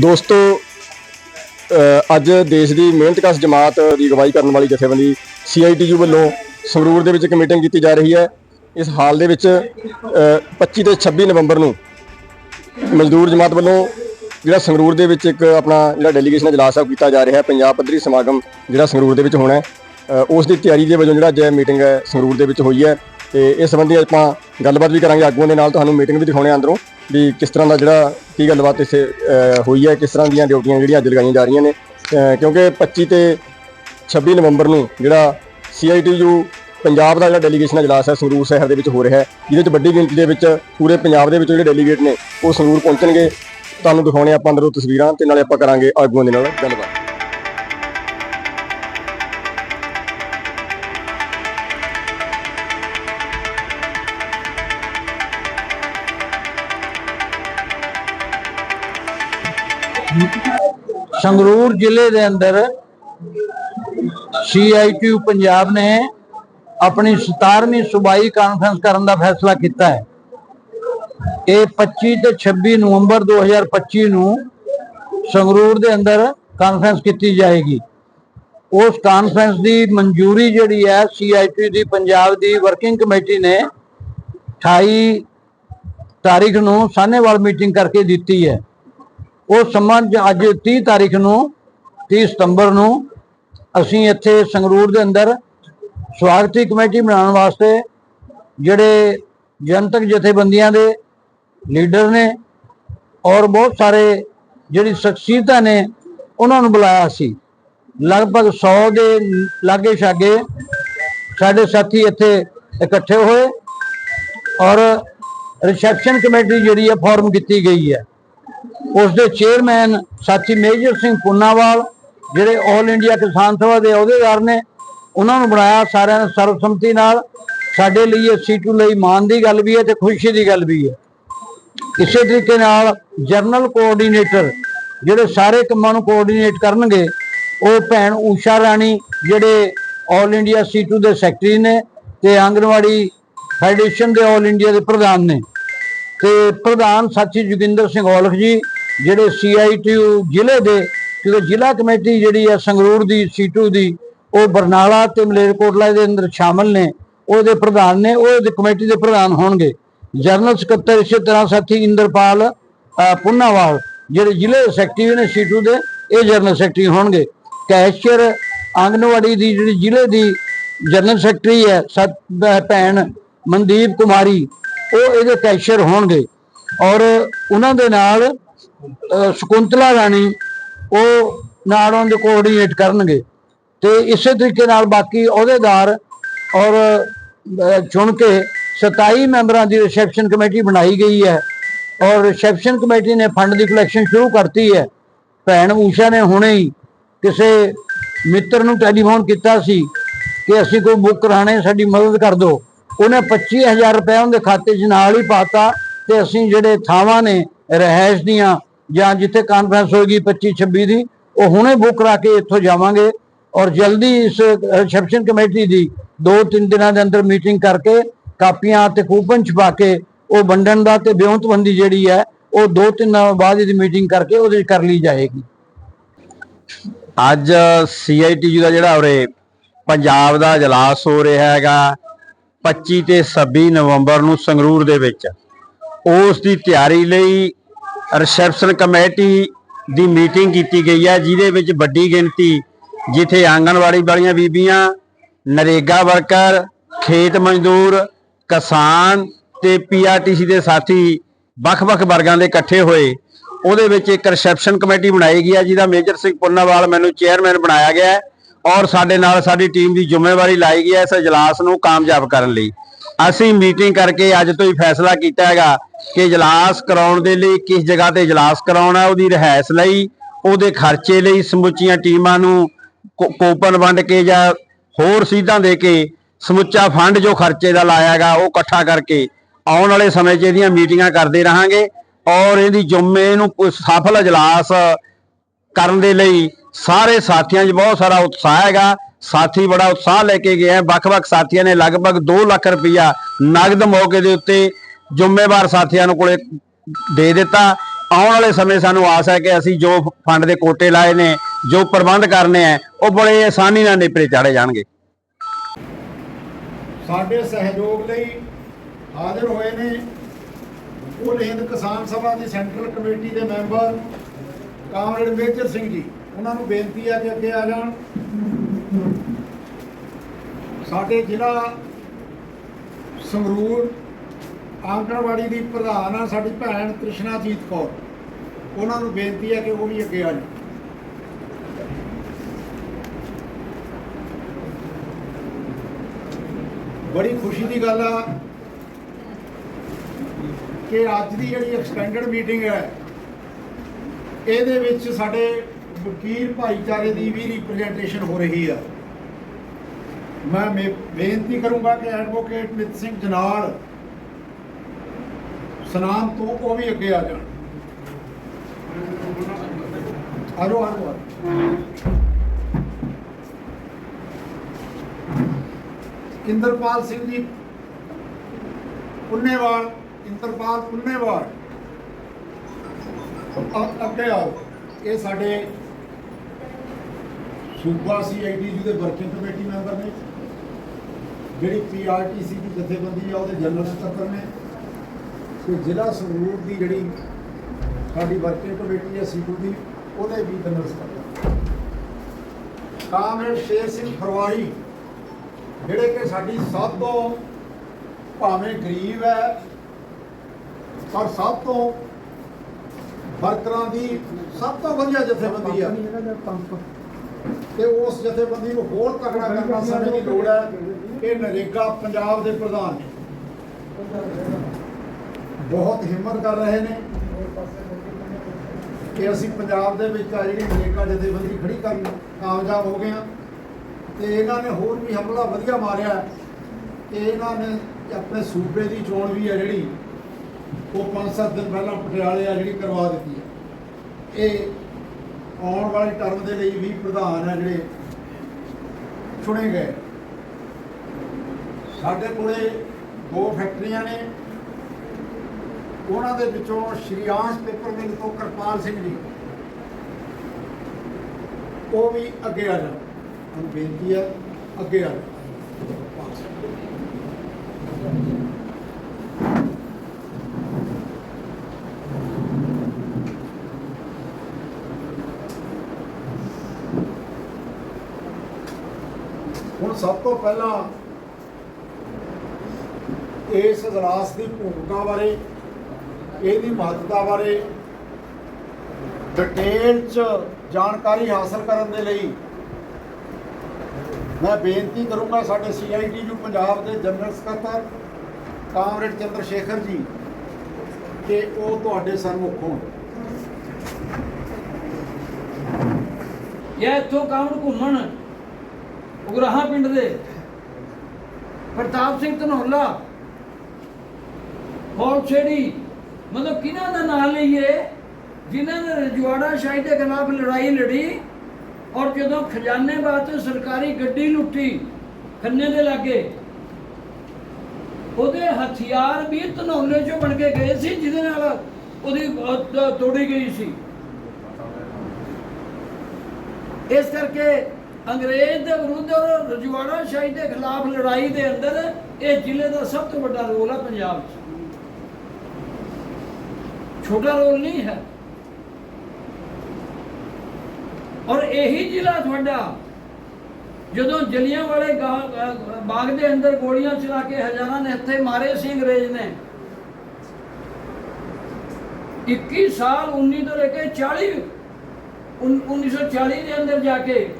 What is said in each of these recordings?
ਦੋਸਤੋ ਅੱਜ ਦੇਸ਼ ਦੀ ਮਿਹਨਤਕਸ਼ ਜਮਾਤ ਦੀ ਅਗਵਾਈ ਕਰਨ ਵਾਲੀ ਜਥੇਬੰਦੀ ਸੀਆਈਟੀਯੂ ਵੱਲੋਂ ਸੰਗਰੂਰ ਦੇ ਵਿੱਚ ਇੱਕ ਮੀਟਿੰਗ ਕੀਤੀ ਜਾ ਰਹੀ ਹੈ। ਇਸ ਹਾਲ ਦੇ ਵਿੱਚ ਅ, 25 ਤੇ 26 ਨਵੰਬਰ ਨੂੰ ਮਜ਼ਦੂਰ ਜਮਾਤ ਵੱਲੋਂ ਜਿਹੜਾ ਸੰਗਰੂਰ ਦੇ ਵਿੱਚ ਇੱਕ ਆਪਣਾ ਜਿਹੜਾ ਡੈਲੀਗੇਸ਼ਨ ਇਜਲਾਸ ਆ ਕੀਤਾ ਜਾ ਰਿਹਾ ਹੈ ਪੰਜਾਬ ਪੱਧਰੀ ਸਮਾਗਮ ਜਿਹੜਾ ਸੰਗਰੂਰ ਦੇ ਵਿੱਚ ਹੋਣਾ ਹੈ। ਉਸ ਦੀ ਤਿਆਰੀ ਦੇ ਵਜੋਂ ਜਿਹੜਾ ਅੱਜ ਮੀਟਿੰਗ ਹੈ ਸੰਗਰੂਰ ਦੇ ਵਿੱਚ ਹੋਈ ਹੈ। ਤੇ ਇਸ ਸੰਬੰਧੀ ਆਪਾਂ ਗੱਲਬਾਤ ਵੀ ਕਰਾਂਗੇ। ਆਗੂਆਂ ਦੇ ਨਾਲ ਤੁਹਾਨੂੰ ਮੀਟਿੰਗ ਵੀ ਦਿਖਾਉਣੇ ਆ ਅੰਦਰੋਂ ਵੀ ਕਿਸ ਤਰ੍ਹਾਂ ਦਾ ਜਿਹੜਾ ਕੀ ਗੱਲਬਾਤ ਇੱਥੇ ਹੋਈ ਹੈ, ਕਿਸ ਤਰ੍ਹਾਂ ਦੀਆਂ ਡਿਊਟੀਆਂ ਜਿਹੜੀਆਂ ਅੱਜ ਲਗਾਈਆਂ ਜਾ ਰਹੀਆਂ ਨੇ। ਕਿਉਂਕਿ 25 ਤੇ 26 ਨਵੰਬਰ ਨੂੰ ਜਿਹੜਾ ਸੀਆਈਟੀਯੂ ਪੰਜਾਬ ਦਾ ਜਿਹੜਾ ਡੈਲੀਗੇਸ਼ਨ ਇਜਲਾਸ ਹੈ, ਸੰਗਰੂਰ ਸ਼ਹਿਰ ਦੇ ਵਿੱਚ ਹੋ ਰਿਹਾ ਹੈ। ਜਿਹਦੇ ਵਿੱਚ ਵੱਡੀ ਗਿਣਤੀ ਦੇ ਵਿੱਚ ਪੂਰੇ ਪੰਜਾਬ ਦੇ ਵਿੱਚ ਜਿਹੜੇ ਡੈਲੀਗੇਟ ਨੇ, ਉਹ ਸੰਗਰੂਰ ਪਹੁੰਚਣਗੇ। ਤੁਹਾਨੂੰ ਦਿਖਾਉਣੇ ਆਪਾਂ ਅੰਦਰੋਂ ਤਸਵੀਰਾਂ ਤੇ ਨਾਲੇ ਆਪਾਂ ਕਰਾਂਗੇ ਆਗੂਆਂ ਦੇ ਨਾਲ ਗੱਲਬਾਤ। ਸੰਗਰੂਰ ਜ਼ਿਲ੍ਹੇ ਦੇ ਅੰਦਰ ਸੀਆਈਟੀਯੂ ਪੰਜਾਬ ਨੇ ਆਪਣੀ 17ਵੀਂ ਸੂਬਾਈ ਕਾਨਫਰੰਸ ਕਰਨ ਦਾ ਫੈਸਲਾ ਕੀਤਾ ਹੈ। ਇਹ 25 ਤੇ 26 ਨਵੰਬਰ 2025 ਨੂੰ ਸੰਗਰੂਰ ਦੇ ਅੰਦਰ ਕਾਨਫਰੰਸ ਕੀਤੀ ਜਾਏਗੀ। ਉਸ ਕਾਨਫਰੰਸ ਦੀ ਮਨਜ਼ੂਰੀ ਜਿਹੜੀ ਹੈ ਸੀਆਈਟੀ ਦੀ, ਪੰਜਾਬ ਦੀ ਵਰਕਿੰਗ ਕਮੇਟੀ ਨੇ 28 ਤਾਰੀਖ ਨੂੰ ਸਾਨੇਵਾਲ ਮੀਟਿੰਗ ਕਰਕੇ ਦਿੱਤੀ ਹੈ। ਉਹ ਸੰਬੰਧ ਅੱਜ 30 ਤਾਰੀਖ ਨੂੰ 30 ਸਤੰਬਰ ਨੂੰ ਅਸੀਂ ਇੱਥੇ ਸੰਗਰੂਰ ਦੇ ਅੰਦਰ ਸਵਾਗਤੀ ਕਮੇਟੀ ਬਣਾਉਣ ਵਾਸਤੇ ਜਿਹੜੇ ਜਨਤਕ ਜਥੇਬੰਦੀਆਂ ਦੇ ਲੀਡਰ ਨੇ ਔਰ ਬਹੁਤ ਸਾਰੇ ਜਿਹੜੀ ਸ਼ਖਸੀਅਤਾਂ ਨੇ, ਉਹਨਾਂ ਨੂੰ ਬੁਲਾਇਆ ਸੀ। ਲਗਭਗ 100 ਦੇ ਲਾਗੇ ਛਾਗੇ ਸਾਡੇ ਸਾਥੀ ਇੱਥੇ ਇਕੱਠੇ ਹੋਏ ਔਰ ਰਿਸੈਪਸ਼ਨ ਕਮੇਟੀ ਜਿਹੜੀ ਹੈ ਫਾਰਮ ਕੀਤੀ ਗਈ ਹੈ। ਉਸ ਦੇ ਚੇਅਰਮੈਨ ਸਾਥੀ ਮੇਜਰ ਸਿੰਘ ਪੁੰਨਾਵਾਲ, ਜਿਹੜੇ ਆਲ ਇੰਡੀਆ ਕਿਸਾਨ ਸਭਾ ਦੇ ਅਹੁਦੇਦਾਰ ਨੇ, ਉਹਨਾਂ ਨੂੰ ਬਣਾਇਆ ਸਾਰਿਆਂ ਨੇ ਸਰਬਸੰਮਤੀ ਨਾਲ। ਸਾਡੇ ਲਈ ਇਹ ਸੀਟੂ ਲਈ ਮਾਣ ਦੀ ਗੱਲ ਵੀ ਹੈ ਤੇ ਖੁਸ਼ੀ ਦੀ ਗੱਲ ਵੀ ਹੈ। ਇਸੇ ਤਰੀਕੇ ਨਾਲ ਜਰਨਲ ਕੋਆਰਡੀਨੇਟਰ ਜਿਹੜੇ ਸਾਰੇ ਕੰਮਾਂ ਨੂੰ ਕੋਆਰਡੀਨੇਟ ਕਰਨਗੇ, ਉਹ ਭੈਣ ਊਸ਼ਾ ਰਾਣੀ ਜਿਹੜੇ ਆਲ ਇੰਡੀਆ ਸੀਟੂ ਦੇ ਸੈਕਟਰੀ ਨੇ ਤੇ ਆਂਗਣਵਾੜੀ ਫੈਡਰੇਸ਼ਨ ਦੇ ਆਲ ਇੰਡੀਆ ਦੇ ਪ੍ਰਧਾਨ ਨੇ। ਤੇ ਪ੍ਰਧਾਨ ਸਾਥੀ ਜੋਗਿੰਦਰ ਸਿੰਘ ਔਲਖ ਜੀ ਜਿਹੜੇ ਸੀਆਈਟੀਯੂ ਜ਼ਿਲ੍ਹੇ ਦੇ ਕਿਉਂਕਿ ਜ਼ਿਲ੍ਹਾ ਕਮੇਟੀ ਜਿਹੜੀ ਹੈ ਸੰਗਰੂਰ ਦੀ ਸੀਟੂ ਦੀ ਉਹ ਬਰਨਾਲਾ ਤੇ ਮਲੇਰਕੋਟਲਾ ਦੇ ਅੰਦਰ ਸ਼ਾਮਲ ਨੇ ਉਹਦੇ ਪ੍ਰਧਾਨ ਨੇ ਉਹ ਦੇ ਕਮੇਟੀ ਦੇ ਪ੍ਰਧਾਨ ਹੋਣਗੇ। ਜਨਰਲ ਸਕੱਤਰ ਇਸੇ ਤਰ੍ਹਾਂ ਸਾਥੀ ਇੰਦਰਪਾਲ ਅ, ਪੁੰਨਾਵਾਲ ਜਿਹੜੇ ਜ਼ਿਲ੍ਹੇ ਸੈਕਟਰੀ ਨੇ ਸੀਟੂ ਦੇ ਇਹ ਜਨਰਲ ਸੈਕਟਰੀ ਹੋਣਗੇ। ਕੈਸ਼ੀਅਰ ਆਂਗਨਵਾੜੀ ਦੀ ਜਿਹੜੀ ਜ਼ਿਲ੍ਹੇ ਦੀ ਜਨਰਲ ਸੈਕਟਰੀ ਹੈ ਸਤ ਭੈਣ ਮਨਦੀਪ ਕੁਮਾਰੀ ਉਹ ਇਹਦੇ ਕੈਸ਼ੀਅਰ ਹੋਣਗੇ। ਔਰ ਉਹਨਾਂ ਦੇ ਨਾਲ ਸ਼ਕੁੰਤਲਾ ਰਾਣੀ, ਉਹ ਨਾਲ ਉਹਨਾਂ ਦੇ ਕੋਆਰਡੀਨੇਟ ਕਰਨਗੇ। ਤੇ ਇਸੇ ਤਰੀਕੇ ਨਾਲ ਬਾਕੀ ਅਹੁਦੇਦਾਰ ਔਰ ਚੁਣ ਕੇ 27 ਮੈਂਬਰਾਂ ਦੀ ਰਿਸੈਪਸ਼ਨ ਕਮੇਟੀ ਬਣਾਈ ਗਈ ਹੈ। ਔਰ ਰਿਸੈਪਸ਼ਨ ਕਮੇਟੀ ਨੇ ਫੰਡ ਦੀ ਕਲੈਕਸ਼ਨ ਸ਼ੁਰੂ ਕਰਤੀ ਹੈ। ਭੈਣ ਊਸ਼ਾ ਨੇ ਹੁਣੇ ਹੀ ਕਿਸੇ ਮਿੱਤਰ ਨੂੰ ਟੈਲੀਫੋਨ ਕੀਤਾ ਸੀ ਕਿ ਅਸੀਂ ਕੋਈ ਬੁੱਕ ਕਰਾਣੇ ਸਾਡੀ ਮਦਦ ਕਰ ਦਿਓ। ਉਹਨੇ 25000 ਰੁਪਏ ਉਹਦੇ ਖਾਤੇ 'ਚ ਨਾਲ ਹੀ ਪਾਤਾ ਤੇ ਅਸੀਂ ਜਿਹੜੇ ਥਾਵਾਂ ਨੇ ਰਹਿائش ਦੀਆਂ ਜਾਂ ਜਿੱਥੇ ਕਾਨਫਰੰਸ ਹੋਏਗੀ 25 26 ਦੀ, ਉਹ ਹੁਣੇ ਬੁੱਕ ਕਰਾ ਕੇ ਇੱਥੋਂ ਜਾਵਾਂਗੇ ਔਰ ਜਲਦੀ ਇਸ ਰਿਸੈਪਸ਼ਨ ਕਮੇਟੀ ਦੀ 2-3 ਦਿਨਾਂ ਦੇ ਅੰਦਰ ਮੀਟਿੰਗ ਕਰਕੇ ਕਾਪੀਆਂ ਤੇ ਕੂਪਨ ਛਪਾ ਕੇ ਉਹ ਵੰਡਣ ਦਾ ਤੇ ਵਿਉਂਤਬੰਦੀ ਜਿਹੜੀ ਹੈ, ਉਹ 2-3 ਦਿਨਾਂ ਬਾਅਦ ਇਹਦੀ ਮੀਟਿੰਗ ਕਰਕੇ ਉਹਦੇ ਕਰ ਲਈ ਜਾਏਗੀ। ਅੱਜ ਸੀਆਈਟੀਯੂ ਦਾ ਜਿਹੜਾ ਉਰੇ ਪੰਜਾਬ ਦਾ ਇਜਲਾਸ ਹੋ ਰਿਹਾ ਹੈਗਾ 25 ਤੇ 26 ਨਵੰਬਰ ਨੂੰ ਸੰਗਰੂਰ ਦੇ ਵਿੱਚ। ਉਸ ਦੀ ਤਿਆਰੀ ਲਈ ਰਿਸੈਪਸ਼ਨ ਕਮੇਟੀ ਦੀ ਮੀਟਿੰਗ ਕੀਤੀ ਗਈ ਹੈ, ਜਿਹਦੇ ਵਿੱਚ ਵੱਡੀ ਗਿਣਤੀ ਜਿੱਥੇ ਆਂਗਣਵਾੜੀ ਵਾਲੀਆਂ ਬੀਬੀਆਂ, ਨਰੇਗਾ ਵਰਕਰ, ਖੇਤ ਮਜ਼ਦੂਰ, ਕਿਸਾਨ ਤੇ ਪੀਆਰਟੀਸੀ ਦੇ ਸਾਥੀ ਵੱਖ-ਵੱਖ ਵਰਗਾਂ ਦੇ ਇਕੱਠੇ ਹੋਏ। ਉਹਦੇ ਵਿੱਚ ਇੱਕ ਰਿਸੈਪਸ਼ਨ ਕਮੇਟੀ ਬਣਾਈ ਗਈ ਹੈ, ਜਿਹਦਾ ਮੇਜਰ ਸਿੰਘ ਪੁੰਨਾਵਾਲ ਮੈਨੂੰ ਚੇਅਰਮੈਨ ਬਣਾਇਆ ਗਿਆ ਹੈ। ਔਰ ਸਾਡੇ ਨਾਲ ਸਾਡੀ ਟੀਮ ਦੀ ਜ਼ਿੰਮੇਵਾਰੀ ਲਾਈ ਗਈ ਹੈ ਇਸ اجلاس ਨੂੰ ਕਾਮਯਾਬ ਕਰਨ ਲਈ। ਅਸੀਂ ਮੀਟਿੰਗ ਕਰਕੇ ਅੱਜ ਤੋਂ ਹੀ ਫੈਸਲਾ ਕੀਤਾ ਹੈਗਾ ਕਿ اجلاس ਕਰਾਉਣ ਦੇ ਲਈ ਕਿਸ ਜਗ੍ਹਾ ਤੇ اجلاس ਕਰਾਉਣਾ ਉਹਦੀ ਰਹਿائش ਲਈ, ਉਹਦੇ ਖਰਚੇ ਲਈ ਸਮੁੱਚੀਆਂ ਟੀਮਾਂ ਨੂੰ ਕੋਪਨ ਵੰਡ ਕੇ ਜਾਂ ਹੋਰ ਸੀਧਾਂ ਦੇ ਕੇ ਸਮੁੱਚਾ ਫੰਡ ਜੋ ਖਰਚੇ ਦਾ ਲਾਇਆਗਾ ਉਹ ਇਕੱਠਾ ਕਰਕੇ ਆਉਣ ਵਾਲੇ ਸਮੇਂ 'ਚ ਇਹਦੀਆਂ ਮੀਟਿੰਗਾਂ ਕਰਦੇ ਰਹਾਂਗੇ। ਔਰ ਇਹਦੀ ਜੁਮੇ ਨੂੰ ਸਫਲ اجلاس ਕਰਨ ਦੇ ਲਈ ਸਾਰੇ ਸਾਥੀਆਂ 'ਚ ਬਹੁਤ ਸਾਰਾ ਉਤਸ਼ਾਹ ਹੈਗਾ। ਸਾਥੀ ਬੜਾ ਉਤਸ਼ਾਹ ਲੈ ਕੇ ਗਏ ਆ। ਵੱਖ-ਵੱਖ ਸਾਥੀਆਂ ਨੇ ਲਗਭਗ 2 ਲੱਖ ਰੁਪਇਆ ਨਗਦ ਮੌਕੇ ਦੇ ਉੱਤੇ ਜ਼ਿੰਮੇਵਾਰ ਸਾਥੀਆਂ ਨੂੰ ਕੋਲੇ ਦੇ ਦਿੱਤਾ। ਆਉਣ ਵਾਲੇ ਸਮੇਂ ਸਾਨੂੰ ਆਸ ਹੈ ਕਿ ਅਸੀਂ ਜੋ ਫੰਡ ਦੇ ਕੋਟੇ ਲਾਏ ਨੇ, ਜੋ ਪ੍ਰਬੰਧ ਕਰਨੇ ਆ, ਉਹ ਬੜੇ ਆਸਾਨੀ ਨਾਲ ਨੇਪਰੇ ਚਾੜੇ ਜਾਣਗੇ। ਸਾਡੇ ਸਹਿਯੋਗ ਲਈ ਹਾਜ਼ਰ ਹੋਏ ਨੇ ਕੁੱਲ ਹਿੰਦ ਕਿਸਾਨ ਸਭਾ ਦੀ ਸੈਂਟਰਲ ਕਮੇਟੀ ਦੇ member comrade major Singh ji. ਉਹਨਾਂ ਨੂੰ ਬੇਨਤੀ ਹੈ ਕਿ ਅੱਗੇ ਆ ਜਾਣ। ਸਾਡੇ ਜ਼ਿਲ੍ਹਾ ਸੰਗਰੂਰ ਆਂਗਣਵਾੜੀ ਦੀ ਪ੍ਰਧਾਨ ਆ, ਸਾਡੀ ਭੈਣ ਕ੍ਰਿਸ਼ਨਾਜੀਤ ਕੌਰ। ਉਹਨਾਂ ਨੂੰ ਬੇਨਤੀ ਹੈ ਕਿ ਉਹ ਵੀ ਅੱਗੇ ਆ ਜਾਣ। ਬੜੀ ਖੁਸ਼ੀ ਦੀ ਗੱਲ ਆ ਕਿ ਅੱਜ ਦੀ ਜਿਹੜੀ ਐਕਸਟੈਂਡਡ ਮੀਟਿੰਗ ਹੈ, ਇਹਦੇ ਵਿੱਚ ਸਾਡੇ ਵਕੀਲ ਭਾਈਚਾਰੇ ਦੀ ਵੀ ਰਿਪਰੈਜ਼ੈਂਟੇਸ਼ਨ ਹੋ ਰਹੀ ਆ। ਮੈਂ ਬੇਨਤੀ ਕਰੂੰਗਾ ਕਿ ਐਡਵੋਕੇਟ ਮਿਤ ਸਿੰਘ ਜਨਾਲ ਸਨਾਮ ਤੋਂ ਉਹ ਵੀ ਅੱਗੇ ਆ ਜਾਣ। RO RO Inderpal Singh ji, ਪੁੰਨੇਵਾਲ, Inderpal ਪੁੰਨੇਵਾਲ। ਅੱਗੇ ਆਓ। ਇਹ ਸਾਡੇ ਸੂਬਾ ਸੀਆਈਟੀਯੂ ਦੇ ਵਰਕਿੰਗ ਕਮੇਟੀ ਮੈਂਬਰ ਨੇ, ਜਿਹੜੀ ਪੀਆਰਟੀਸੀ ਦੀ ਜਥੇਬੰਦੀ ਆ, ਉਹਦੇ ਜਨਰਲ ਸਕੱਤਰ ਨੇ। ਤੇ ਜ਼ਿਲ੍ਹਾ ਸੰਗਰੂਰ ਦੀ ਜਿਹੜੀ ਸਾਡੀ ਵਰਕਿੰਗ ਕਮੇਟੀ ਹੈ ਸੀਟੂ ਦੀ, ਉਹਦੇ ਵੀ ਜਨਰਲ ਸਕੱਤਰ ਕਾਮਰੇਡ ਸ਼ੇਰ ਸਿੰਘ ਫਰਵਾਰੀ, ਜਿਹੜੇ ਕਿ ਸਾਡੀ ਸਭ ਤੋਂ ਭਾਵੇਂ ਗਰੀਬ ਹੈ, ਪਰ ਸਭ ਤੋਂ ਵਰਕਰਾਂ ਦੀ ਸਭ ਤੋਂ ਵਧੀਆ ਜਥੇਬੰਦੀ ਆ। ਤੇ ਉਸ ਜਥੇਬੰਦੀ ਨੂੰ ਹੋਰ ਤਕੜਾ ਕਰਨਾ ਸਮੇਂ ਦੀ ਲੋੜ ਹੈ ਇਹ ਨਰੇਗਾ ਪੰਜਾਬ ਦੇ ਪ੍ਰਧਾਨ ਨੇ ਬਹੁਤ ਹਿੰਮਤ ਕਰ ਰਹੇ ਨੇ ਕਿ ਅਸੀਂ ਪੰਜਾਬ ਦੇ ਵਿੱਚ ਆ ਜਿਹੜੀ ਨਰੇਗਾ ਜਥੇਬੰਦੀ ਖੜੀ ਕਰਨ ਕਾਮਯਾਬ ਹੋ ਗਏ ਹਾਂ ਤੇ ਇਹਨਾਂ ਨੇ ਹੋਰ ਵੀ ਹਮਲਾ ਵਧੀਆ ਮਾਰਿਆ ਕਿ ਇਹਨਾਂ ਨੇ ਆਪਣੇ ਸੂਬੇ ਦੀ ਚੋਣ ਵੀ ਹੈ ਜਿਹੜੀ, ਉਹ 5-7 ਦਿਨ ਪਹਿਲਾਂ ਪਟਿਆਲੇ ਆ ਜਿਹੜੀ ਕਰਵਾ ਦਿੱਤੀ ਹੈ। ਇਹ ਆਉਣ ਵਾਲੇ ਟਰਮ ਦੇ ਲਈ ਵੀ ਪ੍ਰਧਾਨ ਆ ਜਿਹੜੇ ਚੁਣੇ ਗਏ। ਸਾਡੇ ਕੋਲੇ ਦੋ ਫੈਕਟਰੀਆਂ ਨੇ। ਉਹਨਾਂ ਦੇ ਵਿੱਚੋਂ ਸ਼੍ਰੀਆਂਸ਼ ਪੇਪਰ ਮਿਲ ਤੋਂ ਕਿਰਪਾਲ ਸਿੰਘ ਜੀ। ਉਹ ਵੀ ਅੱਗੇ ਆ ਜਾਣ। ਹੁਣ ਬੇਨਤੀ ਹੈ ਅੱਗੇ ਆ ਜਾਣ। ਹੁਣ ਸਭ ਤੋਂ ਪਹਿਲਾਂ ਇਸ ਇਜਲਾਸ ਦੀ ਭੂਮਿਕਾ ਬਾਰੇ, ਇਹਦੀ ਮਹੱਤਤਾ ਬਾਰੇ ਡਿਟੇਲ ਚ ਜਾਣਕਾਰੀ ਹਾਸਲ ਕਰਨ ਦੇ ਲਈ ਮੈਂ ਬੇਨਤੀ ਕਰੂੰਗਾ ਸਾਡੇ ਸੀਆਈਟੀਯੂ ਪੰਜਾਬ ਦੇ ਜਨਰਲ ਸਕੱਤਰ ਕਾਮਰੇਡ ਚੰਦਰ ਸ਼ੇਖਰ ਜੀ ਕਿ ਉਹ ਤੁਹਾਡੇ ਸਨਮੁਖ ਹੋਣ। ਇਹ ਇੱਥੋਂ ਕਾਮਰ ਘੁੰਮਣ? ਉਗਰਾਹਾਂ ਪਿੰਡ ਦੇ। ਪ੍ਰਤਾਪ ਸਿੰਘ ਧਨੌਲਾ। ਹੌਲ ਛੇੜੀ। ਮਤਲਬ ਕਿਹਨਾਂ ਦਾ ਨਾਂ ਲਈਏ, ਜਿਨ੍ਹਾਂ ਨੇ ਰਜਵਾੜਾ ਸ਼ਾਹੀ ਦੇ ਖਿਲਾਫ ਲੜਾਈ ਲੜੀ ਔਰ ਜਦੋਂ ਖਜ਼ਾਨੇ ਵਾਸਤੇ ਸਰਕਾਰੀ ਗੱਡੀ ਲੁੱਟੀ ਖੰਨੇ ਦੇ ਲਾਗੇ, ਉਹਦੇ ਹਥਿਆਰ ਵੀ ਧਨੌਲੇ ਚੋਂ ਬਣ ਕੇ ਗਏ ਸੀ, ਜਿਹਦੇ ਨਾਲ ਉਹਦੀ ਤੋੜੀ ਗਈ ਸੀ। ਇਸ ਕਰਕੇ ਅੰਗਰੇਜ਼ ਦੇ ਵਿਰੁੱਧ ਔਰ ਰਜਵਾੜਾ ਸ਼ਾਹੀ ਦੇ ਖਿਲਾਫ ਲੜਾਈ ਦੇ ਅੰਦਰ ਇਹ ਜ਼ਿਲ੍ਹੇ ਦਾ ਸਭ ਤੋਂ ਵੱਡਾ ਰੋਲ ਹੈ ਪੰਜਾਬ 'ਚ। ਛੋਟਾ ਰੋਲ ਨਹੀਂ ਹੈ। ਔਰ ਇਹੀ ਜ਼ਿਲ੍ਹਾ ਤੁਹਾਡਾ, ਜਦੋਂ ਜਲੀਆਂ ਵਾਲੇ ਬਾਗ ਦੇ ਅੰਦਰ ਗੋਲੀਆਂ ਚਲਾ ਕੇ ਹਜ਼ਾਰਾਂ ਨੇ ਹੱਥੇ ਮਾਰੇ ਸੀ ਅੰਗਰੇਜ਼ ਨੇ 21 ਸਾਲ 19 ਤੋਂ ਲੈ ਕੇ 40 ਉਨ- 1940 ਦੇ ਅੰਦਰ ਜਾ ਕੇ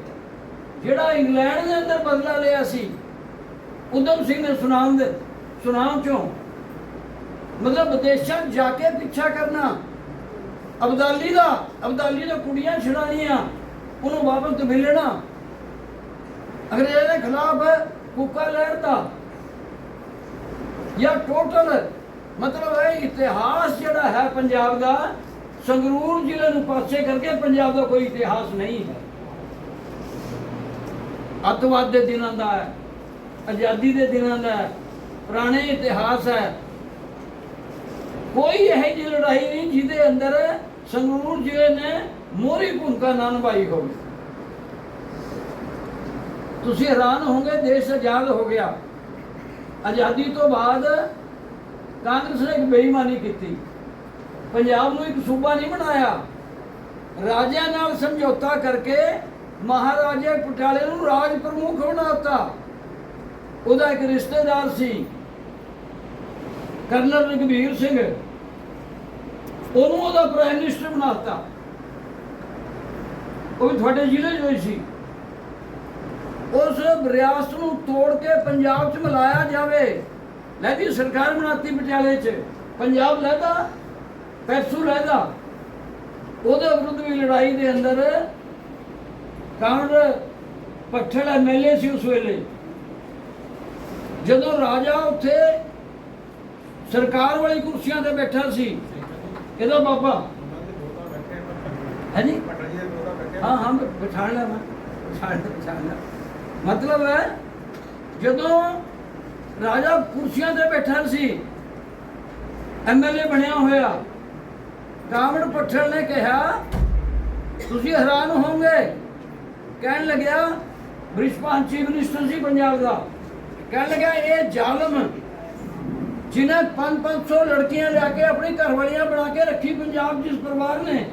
ਜਿਹੜਾ ਇੰਗਲੈਂਡ ਦੇ ਅੰਦਰ ਬਦਲਾ ਲਿਆ ਸੀ, ਉਦਮ ਸਿੰਘ ਨੇ ਸੁਨਾਮ ਦੇ ਸੁਨਾਮ ਚੋਂ। ਮਤਲਬ ਵਿਦੇਸ਼ਾਂ 'ਚ ਜਾ ਕੇ ਪਿੱਛਾ ਕਰਨਾ। ਅਬਦਾਲੀ ਦਾ ਅਬਦਾਲੀ ਦਾ ਕੁੜੀਆਂ ਛਡਾਣੀਆਂ, ਉਹਨੂੰ ਵਾਪਸ ਮਿਲਣਾ ਅੰਗਰੇਜ਼ਾਂ ਦੇ ਖਿਲਾਫ ਕੂਕਾ ਲਹਿਰ ਦਾ ਜਾਂ ਟੋਟਲ ਮਤਲਬ ਇਹ ਇਤਿਹਾਸ ਜਿਹੜਾ ਹੈ ਪੰਜਾਬ ਦਾ, ਸੰਗਰੂਰ ਜ਼ਿਲ੍ਹੇ ਨੂੰ ਪਾਸੇ ਕਰਕੇ ਪੰਜਾਬ ਦਾ ਕੋਈ ਇਤਿਹਾਸ ਨਹੀਂ ਹੈ। ਅੱਤਵਾਦ ਦੇ ਦਿਨਾਂ ਦਾ ਹੈ, ਆਜ਼ਾਦੀ ਦੇ ਦਿਨਾਂ ਦਾ ਹੈ, ਪੁਰਾਣੇ ਇਤਿਹਾਸ ਹੈ। ਕੋਈ ਇਹੋ ਜਿਹੀ ਲੜਾਈ ਨਹੀਂ ਜਿਹਦੇ ਅੰਦਰ ਸੰਗਰੂਰ ਜ਼ਿਲ੍ਹੇ ਨੇ ਮੋਹਰੀ ਭੂਮਿਕਾ ਨਾ ਨਿਭਾਈ ਹੋਵੇ। ਤੁਸੀਂ ਹੈਰਾਨ ਹੋਗੇ ਦੇਸ਼ ਆਜ਼ਾਦ ਹੋ ਗਿਆ। ਆਜ਼ਾਦੀ ਤੋਂ ਬਾਅਦ ਕਾਂਗਰਸ ਨੇ ਇੱਕ ਬੇਈਮਾਨੀ ਕੀਤੀ। ਪੰਜਾਬ ਨੂੰ ਇੱਕ ਸੂਬਾ ਨਹੀਂ ਬਣਾਇਆ। ਰਾਜਿਆਂ ਨਾਲ ਸਮਝੌਤਾ ਕਰਕੇ ਮਹਾਰਾਜੇ ਪਟਿਆਲੇ ਨੂੰ ਰਾਜ ਪ੍ਰਮੁੱਖ ਬਣਾਤਾ ਉਹਦਾ ਇੱਕ ਰਿਸ਼ਤੇਦਾਰ ਸੀ, ਕਰਨਲ ਰਘਬੀਰ ਸਿੰਘ। ਉਹਨੂੰ ਉਹਦਾ ਪ੍ਰਾਈਮ ਮਿਨਿਸਟਰ ਬਣਾਤਾ ਉਹ ਵੀ ਤੁਹਾਡੇ ਜ਼ਿਲ੍ਹੇ 'ਚ ਹੋਈ ਸੀ। ਉਸ ਰਿਆਸਤ ਨੂੰ ਤੋੜ ਕੇ ਪੰਜਾਬ 'ਚ ਮਿਲਾਇਆ ਜਾਵੇ। ਲੈਦੀ ਸਰਕਾਰ ਬਣਾਤੀ ਪਟਿਆਲੇ 'ਚ। ਪੰਜਾਬ ਲੈਦਾ, ਪੈਸੂ ਲੈਦਾ। ਉਹਦੇ ਵਿਰੁੱਧ ਵੀ ਲੜਾਈ ਦੇ ਅੰਦਰ ਕਾਂਗਰਸ ਪੱਠਲ ਐਮਐਲਏ ਸੀ ਉਸ ਵੇਲੇ। ਜਦੋਂ ਰਾਜਾ ਉੱਥੇ ਸਰਕਾਰ ਵਾਲੀ ਕੁਰਸੀਆਂ ਤੇ ਬੈਠਾ ਸੀ ਇਹਦਾ ਬਾਬਾ, ਹੈ ਜੀ? ਹਾਂ ਹਾਂ, ਬਿਠਾ ਲਿਆ ਮੈਂ, ਬਿਠਾ ਲਿਆ ਮਤਲਬ ਹੈ, ਜਦੋਂ ਰਾਜਾ ਕੁਰਸੀਆਂ ਤੇ ਬੈਠਾ ਸੀ ਐਮਐਲਏ ਬਣਿਆ ਹੋਇਆ ਕਾਮੜ ਪੱਠਲ ਨੇ ਕਿਹਾ, ਤੁਸੀਂ ਹੈਰਾਨ ਹੋਵੋਗੇ ਕਹਿਣ ਲੱਗਿਆ ਬ੍ਰਿਸ਼ਪਾਨ ਚੀਫ ਮਿਨਿਸਟਰ ਸੀ ਪੰਜਾਬ ਦਾ। ਕਹਿਣ ਲੱਗਿਆ ਇਹ ਜ਼ਾਲਮ ਜਿਨ੍ਹਾਂ 5-500 ਲੜਕੀਆਂ ਲਿਆ ਕੇ ਆਪਣੀ ਘਰਵਾਲੀਆਂ ਬਣਾ ਕੇ ਰੱਖੀ ਪੰਜਾਬ ਜਿਸ ਪਰਿਵਾਰ ਨੇ,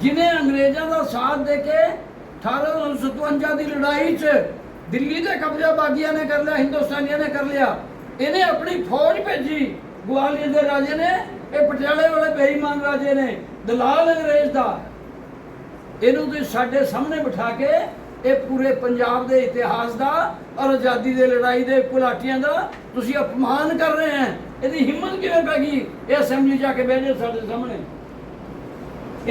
ਜਿਨੇ ਅੰਗਰੇਜ਼ਾਂ ਦਾ ਸਾਥ ਦੇ ਕੇ 1857 ਦੀ ਲੜਾਈ 'ਚ ਦਿੱਲੀ ਦੇ ਕਬਜ਼ਾ ਬਾਗੀਆਂ ਨੇ ਕਰ ਲਿਆ, ਹਿੰਦੁਸਤਾਨੀਆਂ ਨੇ ਕਰ ਲਿਆ, ਇਹਨੇ ਆਪਣੀ ਫੌਜ ਭੇਜੀ ਗਵਾਲੀਅਰ ਦੇ ਰਾਜੇ ਨੇ, ਇਹ ਪਟਿਆਲੇ ਵਾਲੇ ਬੇਈਮਾਨ ਰਾਜੇ ਨੇ, ਦਲਾਲ ਅੰਗਰੇਜ਼ ਦਾ। ਇਹਨੂੰ ਤੁਸੀਂ ਸਾਡੇ ਸਾਹਮਣੇ ਬਿਠਾ ਕੇ ਇਹ ਪੂਰੇ ਪੰਜਾਬ ਦੇ ਇਤਿਹਾਸ ਦਾ ਔਰ ਆਜ਼ਾਦੀ ਦੇ ਲੜਾਈ ਦੇ ਕੁਲਾਟੀਆਂ ਦਾ ਤੁਸੀਂ ਅਪਮਾਨ ਕਰ ਰਹੇ ਹੈ। ਇਹਦੀ ਹਿੰਮਤ ਕਿਵੇਂ ਪੈ ਗਈ? ਇਹ ਅਸੈਂਬਲੀ ਜਾ ਕੇ ਬਹਿ ਜਾਏ ਸਾਡੇ ਸਾਹਮਣੇ।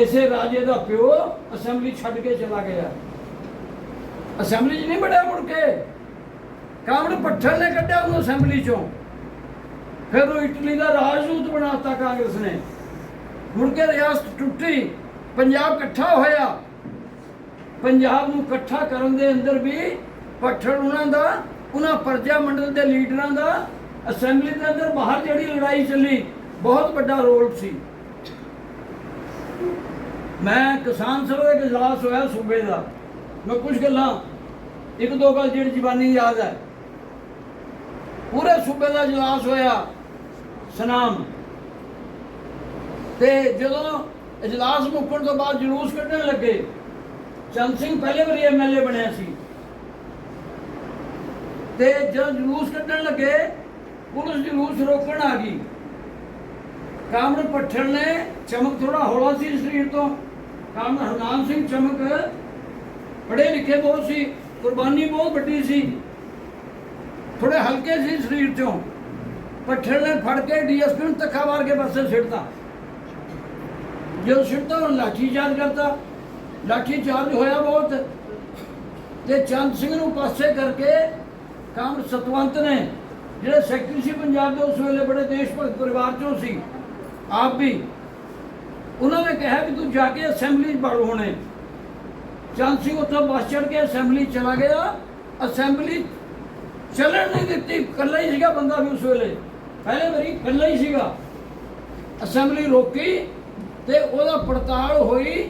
ਇਸੇ ਰਾਜੇ ਦਾ ਪਿਓ ਅਸੈਂਬਲੀ ਛੱਡ ਕੇ ਚਲਾ ਗਿਆ। ਅਸੈਂਬਲੀ 'ਚ ਨਹੀਂ ਬੜਿਆ ਮੁੜ ਕੇ। ਕਾਮੜ ਪੱਠਲ ਨੇ ਕੱਢਿਆ ਉਹਨੂੰ ਅਸੈਂਬਲੀ 'ਚੋਂ। ਫਿਰ ਉਹ ਇਟਲੀ ਦਾ ਰਾਜਦੂਤ ਬਣਾਤਾ ਕਾਂਗਰਸ ਨੇ। ਮੁੜ ਕੇ ਰਿਆਸਤ ਟੁੱਟੀ। ਪੰਜਾਬ ਇਕੱਠਾ ਹੋਇਆ। ਪੰਜਾਬ ਨੂੰ ਇਕੱਠਾ ਕਰਨ ਦੇ ਅੰਦਰ ਵੀ ਪੱਠਲ ਉਹਨਾਂ ਦਾ, ਉਹਨਾਂ ਪ੍ਰਜਾ ਮੰਡਲ ਦੇ ਲੀਡਰਾਂ ਦਾ, ਅਸੈਂਬਲੀ ਦੇ ਅੰਦਰ ਬਾਹਰ ਜਿਹੜੀ ਲੜਾਈ ਚੱਲੀ, ਬਹੁਤ ਵੱਡਾ ਰੋਲ ਸੀ। ਮੈਂ ਕਿਸਾਨ ਸਭਾ ਦਾ ਇਜਲਾਸ ਹੋਇਆ ਸੂਬੇ ਦਾ। ਮੈਂ ਕੁਝ ਗੱਲਾਂ, ਇੱਕ ਦੋ ਗੱਲ ਜਿਹੜੀ ਜ਼ਬਾਨੀ ਯਾਦ ਹੈ। ਪੂਰੇ ਸੂਬੇ ਦਾ ਇਜਲਾਸ ਹੋਇਆ, ਸਨਾਮ। ਤੇ ਜਦੋਂ ਇਜਲਾਸ ਮੁੱਕਣ ਤੋਂ ਬਾਅਦ ਜਲੂਸ ਕੱਢਣ ਲੱਗੇ ਚੰਦ ਸਿੰਘ ਪਹਿਲੇ ਵਾਰੀ ਐਮਐਲਏ ਬਣਿਆ ਸੀ ਤੇ ਜਦੋਂ ਜਲੂਸ ਕੱਢਣ ਲੱਗੇ ਪੁਲਿਸ ਜਲੂਸ ਰੋਕਣ ਆ ਗਈ ਕਾਮਰ ਪੱਠਲ ਨੇ ਚਮਕ ਥੋੜਾ ਹੌਲਾ ਸੀ ਸਰੀਰ ਤੋਂ ਕਾਮਰ ਹਰਨਾਮ ਸਿੰਘ ਚਮਕ ਪੜ੍ਹੇ ਲਿਖੇ ਬਹੁਤ ਸੀ ਕੁਰਬਾਨੀ ਬਹੁਤ ਵੱਡੀ ਸੀ ਥੋੜੇ ਹਲਕੇ ਸੀ ਸਰੀਰ ਚੋਂ ਪੱਠਲ ਨੇ ਫੜ ਕੇ ਡੀਐਸਪੀ ਨੂੰ ਧੱਕਾ ਮਾਰ ਕੇ ਪਾਸੇ ਸਿੱਟਤਾ ਜਦੋਂ ਸਿੱਟਤਾ ਉਹ ਲਾਠੀ ਚਾਰਜ ਕਰਤਾ ਲਾਠੀ ਚਾਰਜ ਹੋਇਆ ਬਹੁਤ। ਤੇ ਚੰਦ ਸਿੰਘ ਨੂੰ ਪਾਸੇ ਕਰਕੇ ਕਾਮਰ ਸਤਵੰਤ ਨੇ, ਜਿਹੜੇ ਸੈਕਟਰੀ ਸੀ ਪੰਜਾਬ ਦੇ, ਉਸ ਵੇਲੇ ਬੜੇ ਦੇਸ਼ ਭਗਤ ਪਰਿਵਾਰ ਚੋਂ ਸੀ, ਆਪ ਵੀ। ਉਹਨਾਂ ਨੇ ਕਿਹਾ ਵੀ ਤੂੰ ਜਾ ਕੇ ਅਸੈਂਬਲੀ 'ਚ ਵੜ ਹੋਣੇ। ਚੰਦ ਸਿੰਘ ਉੱਥੋਂ ਬੱਸ ਚੜ ਕੇ ਅਸੈਂਬਲੀ ਚਲਾ ਗਿਆ। ਅਸੈਂਬਲੀ ਚੱਲਣ ਨਹੀਂ ਦਿੱਤੀ, ਇਕੱਲਾ ਹੀ ਸੀਗਾ ਬੰਦਾ ਵੀ ਉਸ ਵੇਲੇ। ਪਹਿਲੇ ਵਾਰੀ ਇਕੱਲਾ ਹੀ ਸੀਗਾ। ਅਸੈਂਬਲੀ ਰੋਕੀ। ਤੇ ਉਹਦਾ ਪੜਤਾਲ ਹੋਈ।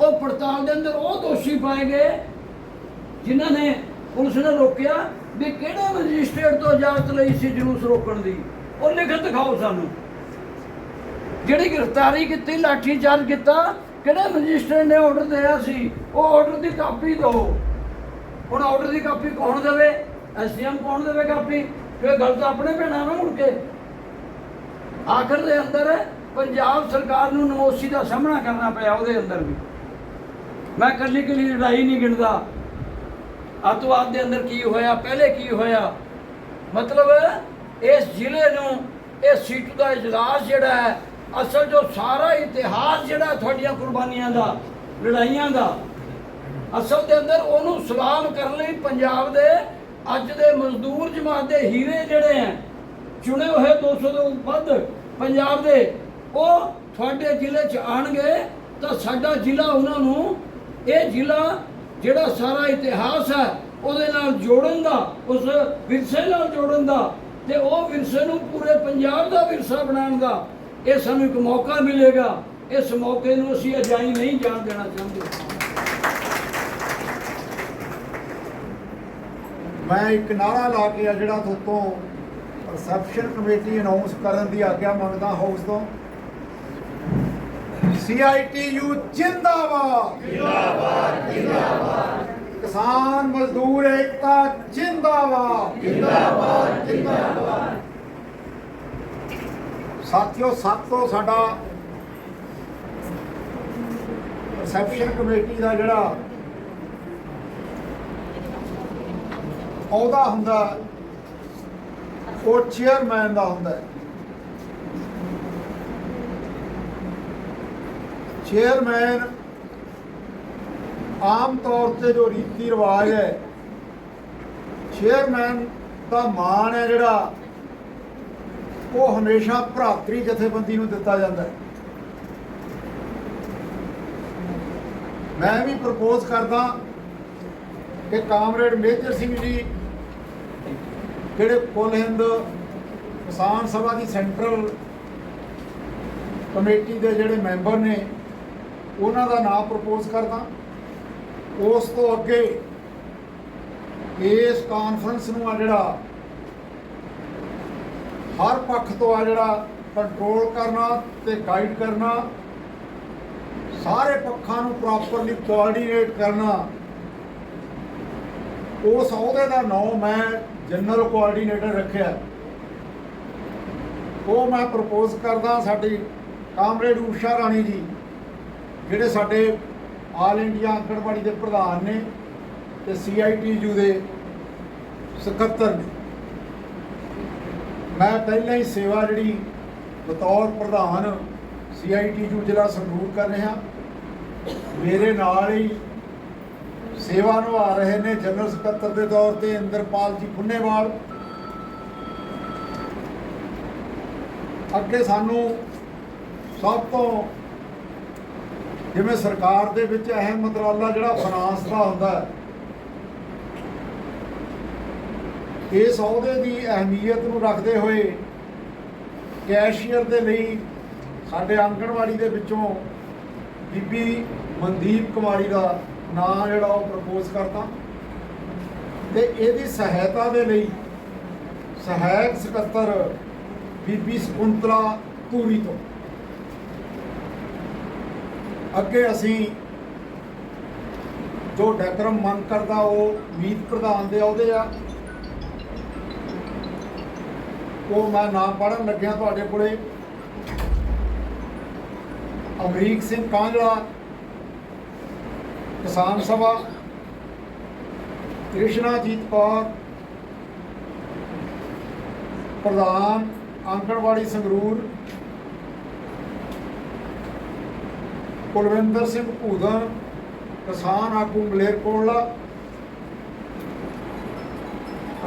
ਉਹ ਪੜਤਾਲ ਦੇ ਅੰਦਰ ਉਹ ਦੋਸ਼ੀ ਪਾਏ ਗਏ, ਜਿਨ੍ਹਾਂ ਨੇ ਪੁਲਿਸ ਨੇ ਰੋਕਿਆ ਵੀ ਕਿਹੜੇ ਮੈਜਿਸਟ੍ਰੇਟ ਤੋਂ ਇਜਾਜ਼ਤ ਲਈ ਸੀ ਜਲੂਸ ਰੋਕਣ ਦੀ। ਉਹ ਲਿਖਤ ਦਿਖਾਓ ਸਾਨੂੰ। ਜਿਹੜੀ ਗ੍ਰਿਫਤਾਰੀ ਕੀਤੀ, ਲਾਠੀ ਚਾਰਜ ਕੀਤਾ, ਕਿਹੜੇ ਮੈਜਿਸਟ੍ਰੇਟ ਨੇ ਆਰਡਰ ਦਿਆ ਸੀ, ਉਹ ਆਰਡਰ ਦੀ ਕਾਪੀ ਦਿਓ। ਹੁਣ ਆਰਡਰ ਦੀ ਕਾਪੀ ਕੌਣ ਦੇਵੇ? ਐਸਡੀਐਮ ਕੌਣ ਦੇਵੇ ਕਾਪੀ? ਫਿਰ ਗੱਲ ਤਾਂ ਆਪਣੇ ਭੈਣਾਂ ਨੂੰ ਮੁੜ ਕੇ। ਆਖਰ ਦੇ ਅੰਦਰ ਪੰਜਾਬ ਸਰਕਾਰ ਨੂੰ ਨਮੋਸੀ ਦਾ ਸਾਹਮਣਾ ਕਰਨਾ ਪਿਆ ਉਹਦੇ ਅੰਦਰ ਵੀ। ਮੈਂ ਕੱਲੀ ਕੱਲੀ ਲੜਾਈ ਨਹੀਂ ਗਿਣਦਾ। ਅੱਤਵਾਦ ਦੇ ਅੰਦਰ ਕੀ ਹੋਇਆ, ਪਹਿਲੇ ਕੀ ਹੋਇਆ? ਮਤਲਬ ਇਸ ਜ਼ਿਲ੍ਹੇ ਨੂੰ ਇਹ ਸੀਟ ਦਾ ਇਜਲਾਸ ਜਿਹੜਾ ਹੈ, ਅਸਲ ਜੋ ਸਾਰਾ ਇਤਿਹਾਸ ਜਿਹੜਾ ਤੁਹਾਡੀਆਂ ਕੁਰਬਾਨੀਆਂ ਦਾ, ਲੜਾਈਆਂ ਦਾ, ਅਸਲ ਦੇ ਅੰਦਰ ਉਹਨੂੰ ਸਲਾਮ ਕਰਨ ਲਈ ਪੰਜਾਬ ਦੇ ਅੱਜ ਦੇ ਮਜ਼ਦੂਰ ਜਮਾਤ ਦੇ ਹੀਰੇ ਜਿਹੜੇ ਹੈ, ਚੁਣੇ ਹੋਏ 200 ਤੋਂ ਵੱਧ ਪੰਜਾਬ ਦੇ ਉਹ ਤੁਹਾਡੇ ਜ਼ਿਲ੍ਹੇ 'ਚ ਆਣਗੇ ਤਾਂ ਸਾਡਾ ਜ਼ਿਲ੍ਹਾ ਉਹਨਾਂ ਨੂੰ ਇਹ ਜ਼ਿਲ੍ਹਾ ਜਿਹੜਾ ਸਾਰਾ ਇਤਿਹਾਸ ਹੈ, ਉਹਦੇ ਨਾਲ ਜੋੜਨ ਦਾ, ਉਸ ਵਿਰਸੇ ਨਾਲ ਜੋੜਨ ਦਾ, ਤੇ ਉਹ ਵਿਰਸੇ ਨੂੰ ਪੂਰੇ ਪੰਜਾਬ ਦਾ ਵਿਰਸਾ ਬਣਾਉਣ ਦਾ, ਇਹ ਸਾਨੂੰ ਇੱਕ ਮੌਕਾ ਮਿਲੇਗਾ। ਇਸ ਮੌਕੇ ਨੂੰ ਅਸੀਂ ਅਜਾਈ ਨਹੀਂ ਜਾਣ ਦੇਣਾ ਚਾਹੁੰਦੇ। ਮੈਂ ਇੱਕ ਨਾਰਾ ਲਾ ਕੇ ਆ ਜਿਹੜਾ ਤੁਹਾਤੋਂ ਰਿਸੈਪਸ਼ਨ ਕਮੇਟੀ ਅਨਾਉਂਸ ਕਰਨ ਦੀ ਆਗਿਆ ਮੰਗਦਾ ਹਾਊਸ ਤੋਂ। ਸੀਆਈਟੀਯੂ ਜਿੰਦਾਬਾਦ ਜਿੰਦਾਬਾਦ ਜਿੰਦਾਬਾਦ। ਕਿਸਾਨ ਮਜ਼ਦੂਰ ਏਕਤਾ ਜਿੰਦਾਬਾਦ। ਜਿੰਦਾਬਾਦ ਜਿੰਦਾਬਾਦ ਸਾਥੀਓ ਸਭ ਤੋਂ ਸਾਡਾ ਰਿਸੈਪਸ਼ਨ ਕਮੇਟੀ ਦਾ ਜਿਹੜਾ ਅਹੁਦਾ ਹੁੰਦਾ ਉਹ ਚੇਅਰਮੈਨ ਦਾ ਹੁੰਦਾ ਹੈ। ਚੇਅਰਮੈਨ ਆਮ ਤੌਰ ਤੇ ਜੋ ਰੀਤੀ ਰਿਵਾਜ ਹੈ ਚੇਅਰਮੈਨ ਦਾ ਮਾਣ ਹੈ ਜਿਹੜਾ ਉਹ ਹਮੇਸ਼ਾ ਭਰਾਤਰੀ ਜਥੇਬੰਦੀ ਨੂੰ ਦਿੱਤਾ ਜਾਂਦਾ ਹੈ। ਮੈਂ ਵੀ ਪ੍ਰਪੋਜ਼ ਕਰਦਾ ਕਿ ਕਾਮਰੇਡ ਮੇਜਰ ਸਿੰਘ ਜੀ, ਜਿਹੜੇ ਕੁੱਲ ਹਿੰਦ ਕਿਸਾਨ ਸਭਾ ਦੀ ਸੈਂਟਰਲ ਕਮੇਟੀ ਦੇ ਜਿਹੜੇ ਮੈਂਬਰ ਨੇ ਉਹਨਾਂ ਦਾ ਨਾਮ ਪ੍ਰਪੋਜ਼ ਕਰਦਾ। ਉਸ ਤੋਂ ਅੱਗੇ ਇਸ ਕਾਨਫਰੰਸ ਨੂੰ ਆ ਜਿਹੜਾ ਹਰ ਪੱਖ ਤੋਂ ਆ ਜਿਹੜਾ ਕੰਟਰੋਲ ਕਰਨਾ ਤੇ ਗਾਈਡ ਕਰਨਾ, ਸਾਰੇ ਪੱਖਾਂ ਨੂੰ ਪ੍ਰੋਪਰਲੀ ਕੋਆਰਡੀਨੇਟ ਕਰਨਾ, ਉਸ ਅਹੁਦੇ ਦਾ ਨਾਮ ਮੈਂ ਜਨਰਲ ਕੋਆਰਡੀਨੇਟਰ ਰੱਖਿਆ। ਉਹ ਮੈਂ ਪ੍ਰਪੋਜ਼ ਕਰਦਾ ਸਾਡੀ ਕਾਮਰੇਡ ਊਸ਼ਾ ਰਾਣੀ ਜੀ। ਜਿਹੜੇ ਸਾਡੇ ਆਲ ਇੰਡੀਆ ਅੰਗਣਵਾੜੀ ਦੇ ਪ੍ਰਧਾਨ ਨੇ ਤੇ ਸੀਆਈਟੀਯੂ ਦੇ ਸਕੱਤਰ ਨੇ। ਮੈਂ ਪਹਿਲਾਂ ਹੀ ਸੇਵਾ ਜਿਹੜੀ ਬਤੌਰ ਪ੍ਰਧਾਨ ਸੀਆਈਟੀਯੂ ਜ਼ਿਲ੍ਹਾ ਸੰਗਰੂਰ ਕਰ ਰਿਹਾ। ਮੇਰੇ ਨਾਲ ਹੀ ਸੇਵਾ ਨਿਭਾ ਰਹੇ ਨੇ ਜਨਰਲ ਸਕੱਤਰ ਦੇ ਤੌਰ ਤੇ ਇੰਦਰਪਾਲ ਜੀ ਪੁੰਨੇਵਾਲ। ਅੱਗੇ ਸਾਨੂੰ ਸਭ ਤੋਂ ਜਿਵੇਂ ਸਰਕਾਰ ਦੇ ਵਿੱਚ ਅਹਿਮ ਮੰਤਰਾਲਾ ਜਿਹੜਾ ਫਾਈਨਾਂਸ ਦਾ ਹੁੰਦਾ ਇਸ ਅਹੁਦੇ ਦੀ ਅਹਿਮੀਅਤ ਨੂੰ ਰੱਖਦੇ ਹੋਏ ਕੈਸ਼ੀਅਰ ਦੇ ਲਈ ਸਾਡੇ ਆਂਗਣਵਾੜੀ ਦੇ ਵਿੱਚੋਂ ਬੀਬੀ ਮਨਦੀਪ ਕੁਮਾਰੀ ਦਾ ਨਾਂ ਜਿਹੜਾ ਉਹ ਪ੍ਰਪੋਜ਼ ਕਰਦਾ ਤੇ ਇਹਦੀ ਸਹਾਇਤਾ ਦੇ ਲਈ ਸਹਾਇਕ ਸਕੱਤਰ ਬੀਬੀ ਸਕੁੰਤਲਾ ਧੂਰੀ ਤੋਂ। ਅੱਗੇ ਅਸੀਂ ਜੋ ਡੈਕਰਮ ਮੰਗ ਕਰਦਾ, ਉਹ ਮੀਤ ਪ੍ਰਧਾਨ ਦੇ ਅਹੁਦੇ ਆ। ਉਹ ਮੈਂ ਨਾਮ ਪੜਨ ਲੱਗਿਆ ਤੁਹਾਡੇ ਕੋਲੇ। ਅਮਰੀਕ ਸਿੰਘ ਕਾਂਝਲਾ ਕਿਸਾਨ ਸਭਾ, ਕ੍ਰਿਸ਼ਨਾਜੀਤ ਕੌਰ, ਪ੍ਰਧਾਨ ਆਂਗਣਵਾੜੀ ਸੰਗਰੂਰ ਕੁਲਵਿੰਦਰ ਸਿੰਘ ਭੂਦਨ, ਕਿਸਾਨ ਆਗੂ ਮਲੇਰਕੋਟਲਾ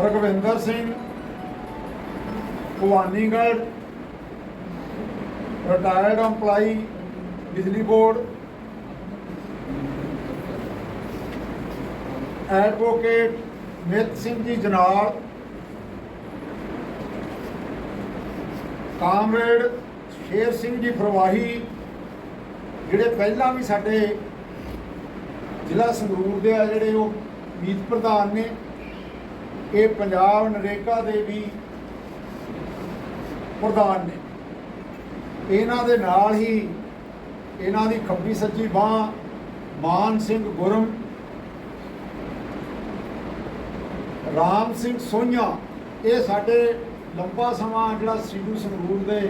ਰਗਵਿੰਦਰ ਸਿੰਘ ਭਵਾਨੀਗੜ੍ਹ ਰਿਟਾਇਰਡ EMPLOYE ਬਿਜਲੀ board advocate Mit Singh ji Janal, comrade Sher Singh ji Farwahi ਜਿਹੜੇ ਪਹਿਲਾਂ ਵੀ ਸਾਡੇ ਜ਼ਿਲ੍ਹਾ ਸੰਗਰੂਰ ਦੇ ਆ ਜਿਹੜੇ ਉਹ ਮੀਤ ਪ੍ਰਧਾਨ ਨੇ, ਇਹ ਪੰਜਾਬ ਨਰੇਗਾ ਦੇ ਵੀ ਪ੍ਰਧਾਨ ਨੇ। ਇਹਨਾਂ ਦੇ ਨਾਲ ਹੀ ਇਹਨਾਂ ਦੀ ਖੱਬੀ ਸੱਜੀ ਬਾਹ ਮਾਨ ਸਿੰਘ ਗੁਰਮ, ਰਾਮ ਸਿੰਘ ਸੋਈਆ ਇਹ ਸਾਡੇ ਲੰਬਾ ਸਮਾਂ ਜਿਹੜਾ ਸਿੱਧੂ ਸੰਗਰੂਰ ਦੇ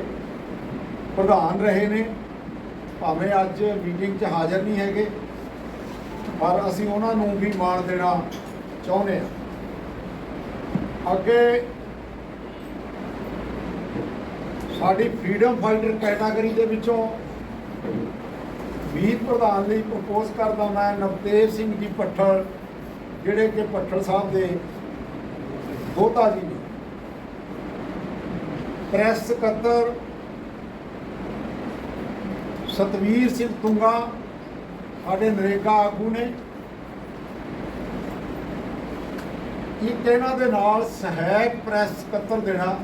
ਪ੍ਰਧਾਨ ਰਹੇ ਨੇ। ਭਾਵੇਂ ਅੱਜ ਮੀਟਿੰਗ 'ਚ ਹਾਜ਼ਰ ਨਹੀਂ ਹੈਗੇ, ਪਰ ਅਸੀਂ ਉਹਨਾਂ ਨੂੰ ਵੀ ਮਾਣ ਦੇਣਾ ਚਾਹੁੰਦੇ ਹਾਂ। ਅੱਗੇ ਸਾਡੀ ਫਰੀडम ਫਾਈਟਰ ਕੈਟਾਗਰੀ ਦੇ ਵਿੱਚੋਂ ਵੀਰ ਪ੍ਰਧਾਨ ਲਈ ਪ੍ਰਪੋਜ਼ ਕਰਦਾ ਮੈਂ ਨਵਤੇਜ ਸਿੰਘ ਜੀ ਪੱਠਲ, ਜਿਹੜੇ ਕਿ ਪੱਠਲ ਸਾਹਿਬ ਦੇ ਦੋਤਾ ਜੀ ਨੇ। ਪ੍ਰੈਸ ਸਕੱਤਰ ਸਤਵੀਰ ਸਿੰਘ ਤੁੰਗਾ, ਸਾਡੇ ਨਰੇਗਾ ਆਗੂ ਨੇ। ਇੱਕ ਇਹਨਾਂ ਦੇ ਨਾਲ ਸਹਾਇਕ ਪ੍ਰੈਸ ਸਕੱਤਰ ਦੇਣਾ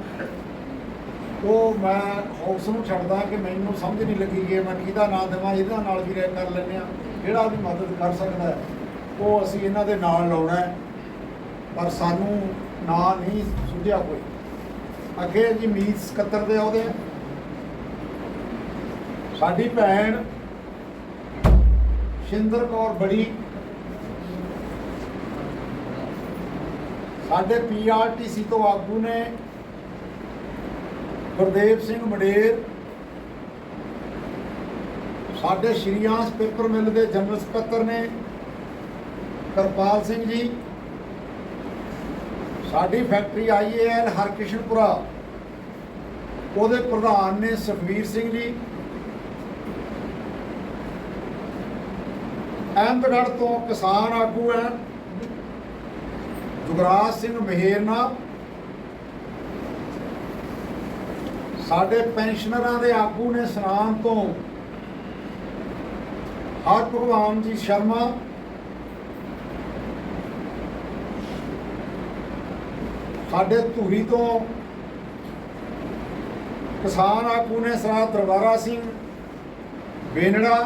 ਉਹ ਮੈਂ ਹਾਊਸ ਨੂੰ ਛੱਡਦਾ ਕਿ ਮੈਨੂੰ ਸਮਝ ਨਹੀਂ ਲੱਗੀ ਕਿ ਮੈਂ ਕਿਹਦਾ ਨਾਂ ਦੇਵਾਂ, ਇਹਦਾ ਨਾਲ ਵੀ ਰਹਿ ਕਰ ਲੈਂਦੇ ਆ ਜਿਹੜਾ ਵੀ ਮਦਦ ਕਰ ਸਕਦਾ ਉਹ ਅਸੀਂ ਇਹਨਾਂ ਦੇ ਨਾਲ ਲਾਉਣਾ ਪਰ ਸਾਨੂੰ ਨਾਂ ਨਹੀਂ ਸੁਝਿਆ ਕੋਈ। ਅੱਗੇ ਜੀ ਮੀਤ ਸਕੱਤਰ ਦੇ ਉਹਦੇ ਸਾਡੀ ਭੈਣ ਸ਼ਿੰਦਰ ਕੌਰ ਬੜੀ ਸਾਡੇ ਪੀਆਰਟੀਸੀ ਤੋਂ ਆਗੂ ਨੇ ਗੁਰਦੇਵ ਸਿੰਘ ਮਡੇਰ। ਸਾਡੇ ਸ਼੍ਰੀਆਂਸ ਪੇਪਰ ਮਿਲ ਦੇ ਜਨਰਲ ਸਕੱਤਰ ਨੇ ਕਰਪਾਲ ਸਿੰਘ ਜੀ। ਸਾਡੀ ਫੈਕਟਰੀ ਆਈਏਐਲ ਹਰਕਿਸ਼ਨਪੁਰਾ। ਉਹਦੇ ਪ੍ਰਧਾਨ ਨੇ ਸੁਖਵੀਰ ਸਿੰਘ ਜੀ। ਅਹਿਮਦਗੜ੍ਹ ਤੋਂ ਕਿਸਾਨ ਆਗੂ ਹੈ। ਜੁਗਰਾਜ ਸਿੰਘ ਮਹੇਰਨਾ ਸਾਡੇ ਪੈਨਸ਼ਨਰਾਂ ਦੇ ਆਗੂ ਨੇ ਸਨਾਮ ਤੋਂ ਹਰ ਭਗਵਾਨ ਜੀ ਸ਼ਰਮਾ। ਸਾਡੇ ਧੂਰੀ ਤੋਂ ਕਿਸਾਨ ਆਗੂ ਨੇ ਸਰਦਾਰ ਦਰਬਾਰਾ ਸਿੰਘ ਬੇਨੜਾ।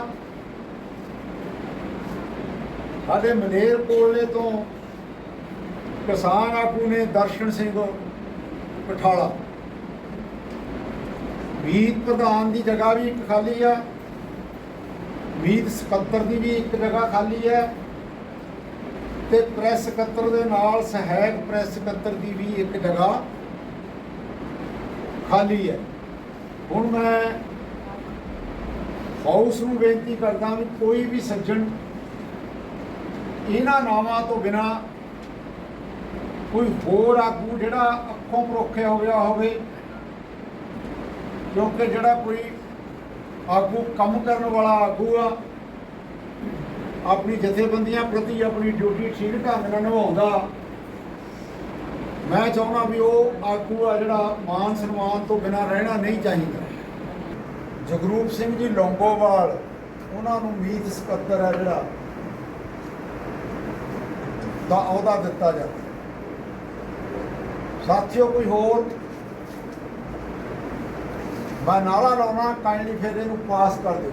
ਸਾਡੇ ਮਨੇਰ ਕੋਲੇ ਤੋਂ ਕਿਸਾਨ ਆਗੂ ਨੇ ਦਰਸ਼ਨ ਸਿੰਘ ਪਠਾਲਾ। ਮੀਤ ਪ੍ਰਧਾਨ ਦੀ ਜਗ੍ਹਾ ਵੀ ਇੱਕ ਖਾਲੀ ਆ। ਮੀਤ ਸਕੱਤਰ ਦੀ ਵੀ ਇੱਕ ਜਗ੍ਹਾ ਖਾਲੀ ਹੈ ਤੇ ਪ੍ਰੈਸ ਸਕੱਤਰ ਦੇ ਨਾਲ ਸਹਾਇਕ ਪ੍ਰੈਸ ਸਕੱਤਰ ਦੀ ਵੀ ਇੱਕ ਜਗ੍ਹਾ ਖਾਲੀ ਹੈ ਹੁਣ ਮੈਂ ਹਾਊਸ ਨੂੰ ਬੇਨਤੀ ਕਰਦਾ ਵੀ ਕੋਈ ਵੀ ਸੱਜਣ ਇਹਨਾਂ ਨਾਵਾਂ ਤੋਂ ਬਿਨਾ ਕੋਈ ਹੋਰ ਆਗੂ ਜਿਹੜਾ ਅੱਖੋਂ ਪਰੋਖਿਆ ਹੋਇਆ ਹੋਵੇ, ਕਿਉਂਕਿ ਜਿਹੜਾ ਕੋਈ ਆਗੂ ਕੰਮ ਕਰਨ ਵਾਲਾ ਆਗੂ ਆ, ਆਪਣੀ ਜਥੇਬੰਦੀਆਂ ਪ੍ਰਤੀ ਆਪਣੀ ਡਿਊਟੀ ਠੀਕ ਢੰਗ ਨਾਲ ਨਿਭਾਉਂਦਾ, ਮੈਂ ਚਾਹੁੰਦਾ ਵੀ ਉਹ ਆਗੂ ਆ ਜਿਹੜਾ ਮਾਨ ਸਨਮਾਨ ਤੋਂ ਬਿਨਾ ਰਹਿਣਾ ਨਹੀਂ ਚਾਹੀਦਾ। ਜਗਰੂਪ ਸਿੰਘ ਜੀ ਲੌਂਗੋਵਾਲ, ਉਹਨਾਂ ਨੂੰ ਮੀਤ ਸਕੱਤਰ ਹੈ ਜਿਹੜਾ ਦਾ ਅਹੁਦਾ ਦਿੱਤਾ ਜਾਵੇ। ਸਾਥੀਓ ਕੋਈ ਹੋਰ? ਮੈਂ ਨਾਰਾ ਲਾਉਣਾ ਕਾਈਂਡਲੀ ਫਿਰ ਇਹਨੂੰ ਪਾਸ ਕਰ ਦਿਓ।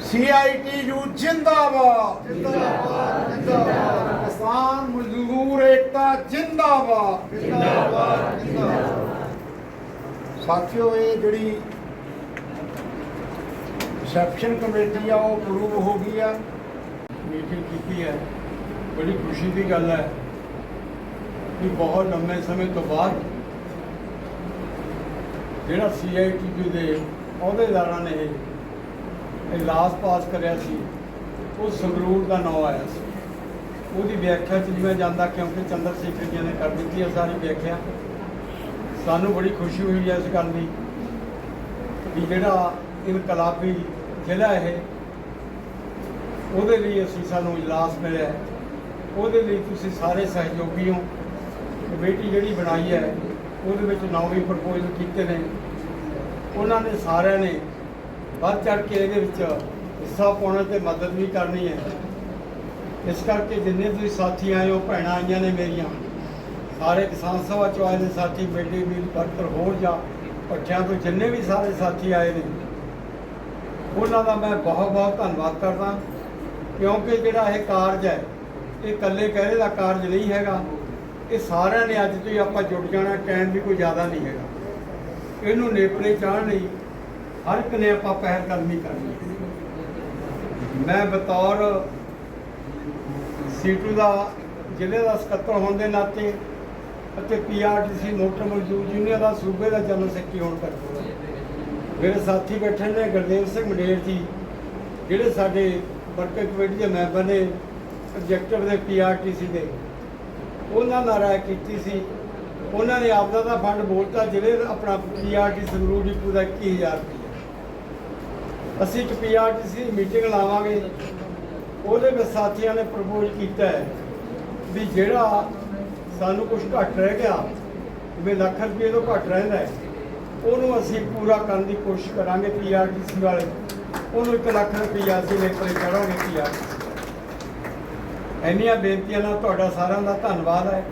ਸੀਆਈਟੀਯੂ ਜਿੰਦਾਬਾਦ ਜਿੰਦਾਬਾਦ। ਜਿੰਦਾਬਾਦ। ਕਿਸਾਨ ਮਜ਼ਦੂਰ ਏਕਤਾ ਜਿੰਦਾਬਾਦ। ਜਿੰਦਾਬਾਦ ਜਿੰਦਾਬਾਦ। ਸਾਥੀਓ ਇਹ ਜਿਹੜੀ ਰਿਸੈਪਸ਼ਨ ਕਮੇਟੀ ਆ ਉਹ ਅਪਰੂਵ ਹੋ ਗਈ ਆ। ਮੀਟਿੰਗ ਕੀਤੀ ਹੈ। ਬੜੀ ਖੁਸ਼ੀ ਦੀ ਗੱਲ ਹੈ ਕਿ ਬਹੁਤ ਲੰਮੇ ਸਮੇਂ ਤੋਂ ਬਾਅਦ ਜਿਹੜਾ ਸੀਆਈਟੀਯੂ ਦੇ ਅਹੁਦੇਦਾਰਾਂ ਨੇ ਇਜਲਾਸ ਪਾਸ ਕਰਿਆ ਸੀ, ਉਹ ਸੰਗਰੂਰ ਦਾ ਨਾਮ ਆਇਆ ਸੀ। ਉਹਦੀ ਵਿਆਖਿਆ ਚ ਜਿਵੇਂ ਜਾਂਦਾ ਕਿਉਂਕਿ ਚੰਦਰ ਸ਼ੇਖਰ ਜੀ ਨੇ ਕਰ ਦਿੱਤੀ ਹੈ ਸਾਰੀ ਵਿਆਖਿਆ। ਸਾਨੂੰ ਬੜੀ ਖੁਸ਼ੀ ਹੋਈ ਹੈ ਇਸ ਗੱਲ ਦੀ ਕਿ ਜਿਹੜਾ ਇਨਕਲਾਬੀ ਜ਼ਿਲ੍ਹਾ ਇਹ ਉਹਦੇ ਲਈ ਅਸੀਂ ਸਾਨੂੰ ਇਜਲਾਸ ਮਿਲਿਆ ਉਹਦੇ ਲਈ ਤੁਸੀਂ ਸਾਰੇ ਸਹਿਯੋਗੀ ਹੋ। ਕਮੇਟੀ ਜਿਹੜੀ ਬਣਾਈ ਹੈ, ਉਹਦੇ ਵਿੱਚ ਨੌ ਵੀ ਪ੍ਰਪੋਜ਼ਲ ਕੀਤੇ ਨੇ। ਉਹਨਾਂ ਨੇ ਸਾਰਿਆਂ ਨੇ ਵੱਧ ਚੜ ਕੇ ਇਹਦੇ ਵਿੱਚ ਹਿੱਸਾ ਪਾਉਣਾ ਤੇ ਮਦਦ ਵੀ ਕਰਨੀ ਹੈ। ਇਸ ਕਰਕੇ ਜਿੰਨੇ ਤੁਸੀਂ ਸਾਥੀ ਆਏ ਹੋ, ਭੈਣਾਂ ਆਈਆਂ ਨੇ ਮੇਰੀਆਂ। ਸਾਰੇ ਕਿਸਾਨ ਸਭਾ ਚੋਂ ਆਏ ਨੇ ਸਾਥੀ, ਬੇਟੀ ਵੀ ਵਰਕਰ ਹੋਰ ਜਾਂ ਪੱਠਿਆਂ ਤੋਂ ਜਿੰਨੇ ਵੀ ਸਾਰੇ ਸਾਥੀ ਆਏ ਨੇ। ਉਹਨਾਂ ਦਾ ਮੈਂ ਬਹੁਤ ਬਹੁਤ ਧੰਨਵਾਦ ਕਰਦਾ। ਕਿਉਂਕਿ ਜਿਹੜਾ ਇਹ ਕਾਰਜ ਹੈ, ਇਹ ਇਕੱਲੇ ਕਹਿਰੇ ਦਾ ਕਾਰਜ ਨਹੀਂ ਹੈਗਾ। ਇਹ ਸਾਰਿਆਂ ਨੇ ਅੱਜ ਤੋਂ ਹੀ ਆਪਾਂ ਜੁੜ ਜਾਣਾ ਟਾਈਮ ਵੀ ਕੋਈ ਜ਼ਿਆਦਾ ਨਹੀਂ ਹੈਗਾ। ਇਹਨੂੰ ਨੇਪਰੇ ਚਾੜ੍ਹਨ ਲਈ ਹਰ ਇੱਕ ਨੇ ਆਪਾਂ ਪਹਿਲ ਕਦਮੀ ਕਰਨੀ ਮੈਂ ਬਤੌਰ ਸੀਟੂ ਦਾ, ਜ਼ਿਲ੍ਹੇ ਦਾ ਸਕੱਤਰ ਹੋਣ ਦੇ ਨਾਤੇ ਅਤੇ ਪੀਆਰਟੀਸੀ ਮੋਟਰ ਮਜ਼ਦੂਰ ਯੂਨੀਅਨ ਦਾ ਸੂਬੇ ਦਾ ਜਨਰਲ ਸੈਕਟਰੀ ਹੋਣ ਕਰਕੇ। ਮੇਰੇ ਸਾਥੀ ਬੈਠੇ ਨੇ, ਗੁਰਦੇਵ ਸਿੰਘ ਮਡੇਰ ਜੀ, ਜਿਹੜੇ ਸਾਡੇ ਵਰਕਰ ਕਮੇਟੀ ਦੇ ਮੈਂਬਰ ਨੇ ਐਗਜ਼ੈਕਟਿਵ ਦੇ ਪੀਆਰਟੀਸੀ ਦੇ। ਉਹਨਾਂ ਨਾਲ ਰਾਏ ਕੀਤੀ ਸੀ। ਉਹਨਾਂ ਨੇ ਆਪਦਾ ਦਾ ਫੰਡ ਬੋਲਤਾ, ਜਿਹੜੇ ਆਪਣਾ ਪੀਆਰਟੀ ਸੰਗਰੂਰ ਡਿਪੂ ਦਾ 21000 ਰੁਪਏ ਅਸੀਂ ਇੱਕ ਪੀਆਰਟੀਸੀ ਮੀਟਿੰਗ ਲਾਵਾਂਗੇ। ਉਹਦੇ ਵਿੱਚ ਸਾਥੀਆਂ ਨੇ ਪ੍ਰਪੋਜ਼ ਕੀਤਾ ਹੈ ਵੀ ਜਿਹੜਾ ਸਾਨੂੰ ਕੁਝ ਘੱਟ ਰਹਿ ਗਿਆ, ਜਿਵੇਂ ਲੱਖ ਰੁਪਏ ਤੋਂ ਘੱਟ ਰਹਿੰਦਾ ਉਹਨੂੰ ਅਸੀਂ ਪੂਰਾ ਕਰਨ ਦੀ ਕੋਸ਼ਿਸ਼ ਕਰਾਂਗੇ ਪੀਆਰਟੀਸੀ ਵਾਲੇ ਉਹਨੂੰ 1 ਲੱਖ ਰੁਪਈਆ ਅਸੀਂ ਲੈ ਚੜਾਂਗੇ ਪੀਆਰਟੀਸੀ ਇੰਨੀਆਂ ਬੇਨਤੀਆਂ ਨਾਲ ਤੁਹਾਡਾ ਸਾਰਿਆਂ ਦਾ ਧੰਨਵਾਦ ਹੈ।